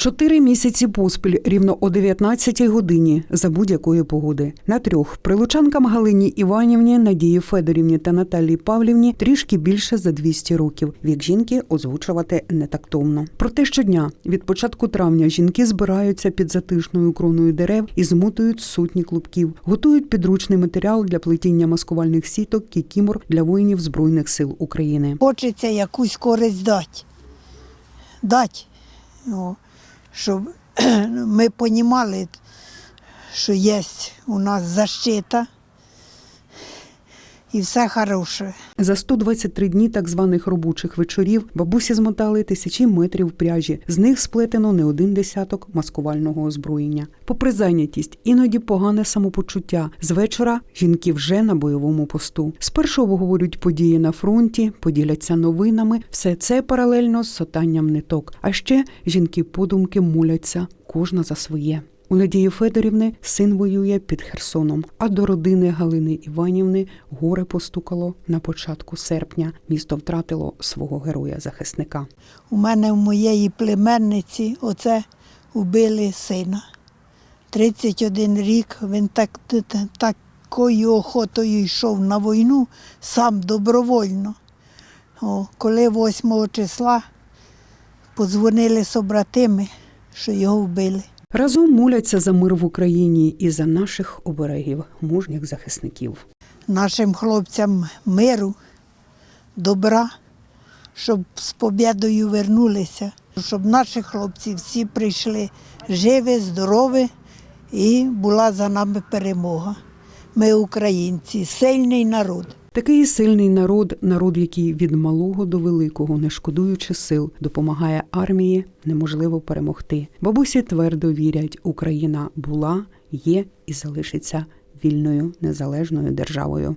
Чотири місяці поспіль рівно о 19-й годині за будь-якої погоди. На трьох прилучанкам Галині Іванівні, Надії Федорівні та Наталії Павлівні трішки більше за 200 років. Вік жінки озвучувати нетактовно. Проте щодня від початку травня жінки збираються під затишною кроною дерев і змотують сотні клубків, готують підручний матеріал для плетіння маскувальних сіток кікімор для воїнів збройних сил України. Хочеться якусь користь дати. Дати. Щоб ми розуміли, що є у нас защита і все хороше. За 123 дні так званих робочих вечорів бабусі змотали тисячі метрів пряжі. З них сплетено не один десяток маскувального озброєння. Попри зайнятість, іноді погане самопочуття. З вечора жінки вже на бойовому посту. Спершу обговорюють події на фронті, поділяться новинами. Все це паралельно з сотанням ниток. А ще жінки подумки моляться, кожна за своє. У Надії Федорівни син воює під Херсоном, а до родини Галини Іванівни горе постукало на початку серпня. Місто втратило свого героя-захисника. У мене в моєї племенниці оце убили сина. 31 рік він так, так, такою охотою йшов на війну, сам добровольно. О, коли 8 числа подзвонили собратими, що його вбили. Разом моляться за мир в Україні і за наших оберегів, мужніх захисників. нашим хлопцям миру, добра, щоб з побідою вернулися, щоб наші хлопці всі прийшли живі, здорові і була за нами перемога. Ми українці, сильний народ. Такий сильний народ, народ, який від малого до великого, не шкодуючи сил, допомагає армії, неможливо перемогти. Бабусі твердо вірять, Україна була, є і залишиться вільною незалежною державою.